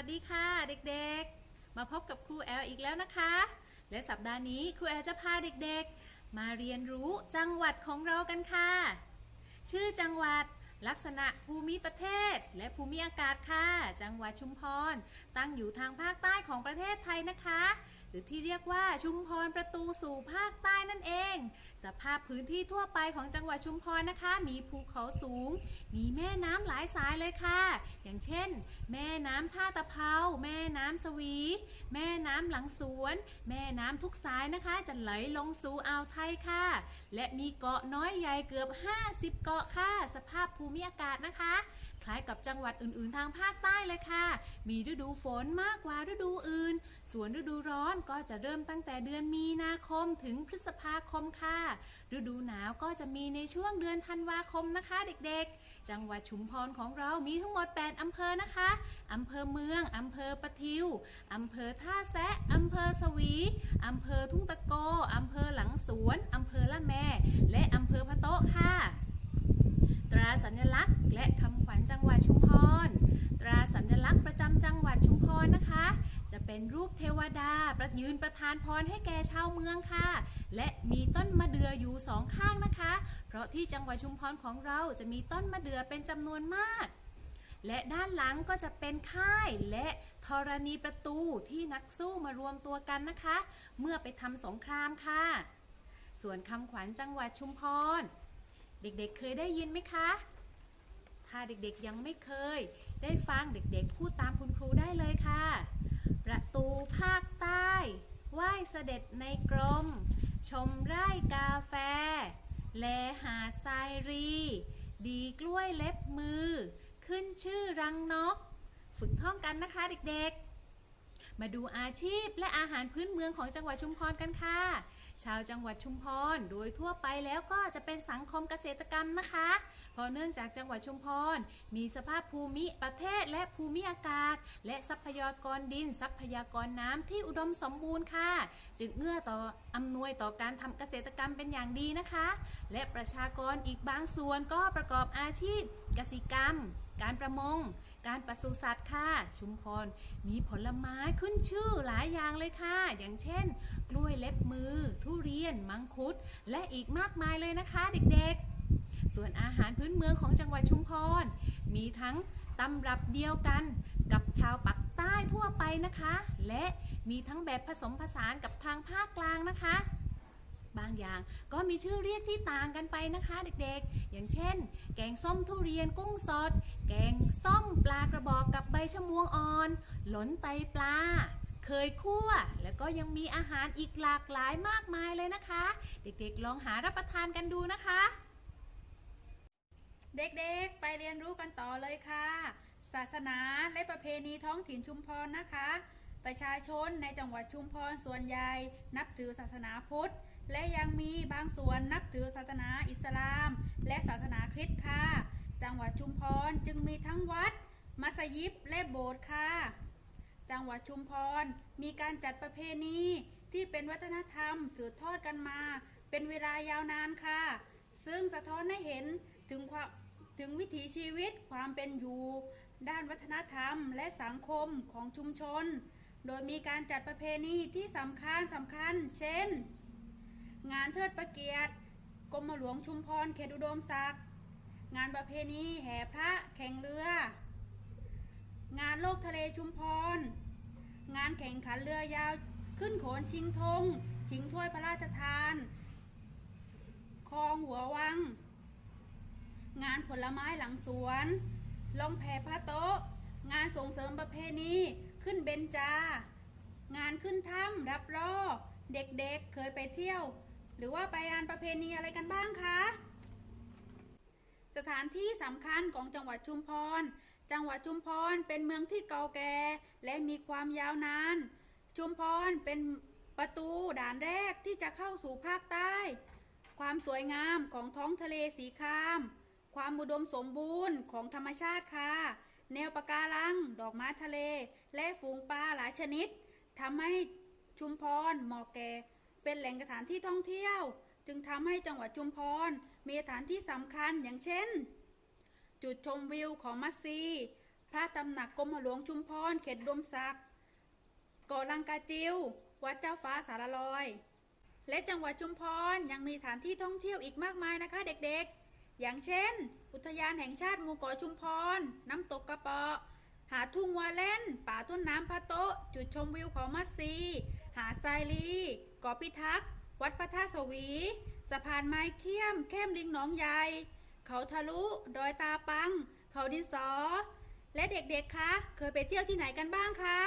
วัสดีค่ะเด็กๆ มาพบกับครูแอลอีกแล้วนะคะ และสัปดาห์นี้ครูแอลจะพาเด็กๆ มาเรียนรู้จังหวัดของเรากันค่ะ ชื่อจังหวัด ลักษณะภูมิประเทศ และภูมิอากาศค่ะ จังหวัดชุมพร ตั้งอยู่ทางภาคใต้ของประเทศไทยนะคะ หรือที่เรียกว่าชุมพรประตูสู่ภาคใต้นั่นเอง สภาพพื้นที่ทั่วไปของจังหวัดชุมพรนะคะ มีภูเขาสูง มีแม่น้ำหลายสายเลยค่ะ อย่างเช่น แม่น้ำท่าตะเภา แม่น้ำสวี แม่น้ำหลังสวน แม่น้ำทุกสายนะคะ จะไหลลงสู่อ่าวไทยค่ะ และมีเกาะน้อยใหญ่เกือบ 50 เกาะค่ะ สภาพภูมิอากาศนะคะ ล้ายกับจังหวัดอื่น ๆ ทางภาคใต้เลยค่ะ มีฤดูฝนมากกว่าฤดูอื่น ส่วนฤดูร้อนก็จะเริ่มตั้งแต่เดือนมีนาคมถึงพฤษภาคมค่ะ ฤดูหนาวก็จะมีในช่วงเดือนธันวาคมนะคะเด็กๆ จังหวัดชุมพรของเรามีทั้งหมด 8 อำเภอนะคะ อำเภอเมือง อำเภอปะทิว อำเภอท่าแซะ อำเภอสวี อำเภอทุ่งตะโก อำเภอหลังสวน อำเภอละแมและอำเภอพะโต๊ะค่ะ ตราสัญลักษณ์ เป็นรูปเทวดา ประยืนประทานพรให้แก่ชาวเมืองค่ะ และมีต้นมะเดื่ออยู่สองข้างนะคะ เพราะที่จังหวัดชุมพรของเราจะมีต้นมะเดื่อเป็นจำนวนมาก และด้านหลังก็จะเป็นค่ายและธรณีประตูที่นักสู้มารวมตัวกันนะคะ เมื่อไปทำสงครามค่ะ ส่วนคำขวัญจังหวัดชุมพร เด็กๆเคยได้ยินไหมคะถ้าเด็กๆยังไม่เคย ได้ฟังเด็กๆ พูดตามคุณครูได้เลยค่ะ ประตูภาคใต้ไหว้เสด็จในกรม ชมไร่กาแฟ แลหาทรายรี ดีกล้วยเล็บมือ ขึ้นชื่อรังนก ฝึกท่องกันนะคะเด็กๆ มาดูอาชีพและอาหารพื้นเมืองของจังหวัดชุมพรกันค่ะ ชาวจังหวัดชุมพรโดยทั่วไปแล้วก็จะเป็นสังคมเกษตรกรรมนะคะ เพราะเนื่องจากจังหวัดชุมพรมีสภาพภูมิประเทศและภูมิอากาศ และทรัพยากรดิน ทรัพยากรน้ำที่อุดมสมบูรณ์ค่ะ จึงเอื้อต่ออำนวยต่อการทำเกษตรกรรมเป็นอย่างดีนะคะ และประชากรอีกบางส่วนก็ประกอบอาชีพ กสิกรรม การประมง การปศุสัตว์ค่ะ ชุมพรมีผลไม้ขึ้นชื่อหลายอย่างเลยค่ะ อย่างเช่น กล้วยเล็บมือ ทุเรียน มังคุด และอีกมากมายเลยนะคะ เด็กๆ ส่วนอาหารพื้นเมืองของจังหวัดชุมพร มีทั้งตำรับเดียวกันกับชาวปักใต้ทั่วไปนะคะ และมีทั้งแบบผสมผสานกับทางภาคกลางนะคะ บางอย่างก็มีชื่อเรียกที่ต่างกันไปนะคะเด็กๆ อย่างเช่น แกงส้มทุเรียนกุ้งสด แกงส้มปลากระบอกกับใบชะมวงอ่อน หลนไตปลา เคยคั่ว แล้วก็ยังมีอาหารอีกหลากหลายมากมายเลยนะคะ เด็กๆ ลองหารับประทานกันดูนะคะ เด็กๆ ไปเรียนรู้กันต่อเลยค่ะ ศาสนาและประเพณีท้องถิ่นชุมพรนะคะ ประชาชนในจังหวัดชุมพรส่วนใหญ่ นับถือศาสนาพุทธ และยังมีบางส่วนนับถือศาสนาอิสลาม และศาสนาคริสต์ค่ะ จังหวัดชุมพรจึงมีทั้งวัด มัสยิดและโบสถ์ค่ะ จังหวัดชุมพรมีการจัดประเพณีที่เป็นวัฒนธรรมสืบทอดกันมา เป็นเวลายาวนานค่ะ ซึ่งสะท้อนให้เห็นถึงความถึงวิถีชีวิตความเป็นอยู่ ด้านวัฒนธรรมและสังคมของชุมชน โดยมีการจัดประเพณีที่สำคัญสำคัญ เช่น งานเทิดประเกียรติกรมหลวงชุมพรเขตอุดมศักดิ์งานประเพณีแห่พระแข่งเรือ งานโลกทะเลชุมพร งานแข่งขันเรือยาวขึ้นโขนชิงธงชิงถ้วยพระราชทานคลองหัววัง งานผลไม้หลังสวนลองแผ่พระโต๊ะ งานส่งเสริมประเพณีขึ้นเบญจา งานขึ้นถ้ำรับล่อเด็กๆเคยไปเที่ยว หรือว่าไปงานประเพณีอะไรกันบ้างคะ สถานที่สำคัญของจังหวัดชุมพร จังหวัดชุมพรเป็นเมืองที่เก่าแก่และมีความยาวนาน ชุมพรเป็นประตูด่านแรกที่จะเข้าสู่ภาคใต้ ความสวยงามของท้องทะเลสีคราม ความอุดมสมบูรณ์ของธรรมชาติค่ะ แนวปะการัง ดอกไม้ทะเล และฝูงปลาหลายชนิดทำให้ชุมพรเหมาะแก่ เป็นแหล่งสถานที่ท่องเที่ยว จึงทำให้จังหวัดชุมพรมีสถานที่สำคัญอย่างเช่น จุดชมวิวของมัสซีพระตำหนักกรมหลวงชุมพรเขตดมศักดิ์เกาะลังกาจิว วัดเจ้าฟ้าสารลอย และจังหวัดชุมพรยังมีสถานที่ท่องเที่ยวอีกมากมายนะคะเด็กๆ อย่างเช่น อุทยานแห่งชาติหมู่เกาะชุมพร น้ำตกกระเปาะ หาทุ่งวาเล่น ป่าต้นน้ำพะโต๊ะจุดชมวิวเขามัดซี หาดทรายลี เกาะพิทักษ์วัดพระธาตุสวีสะพานไม้เขี้ยม เข้มลิงหนองใหญ่เขาทะลุ ดอยตาปัง เขาดินสอ และเด็กๆคะ เคยไปเที่ยวที่ไหนกันบ้างคะ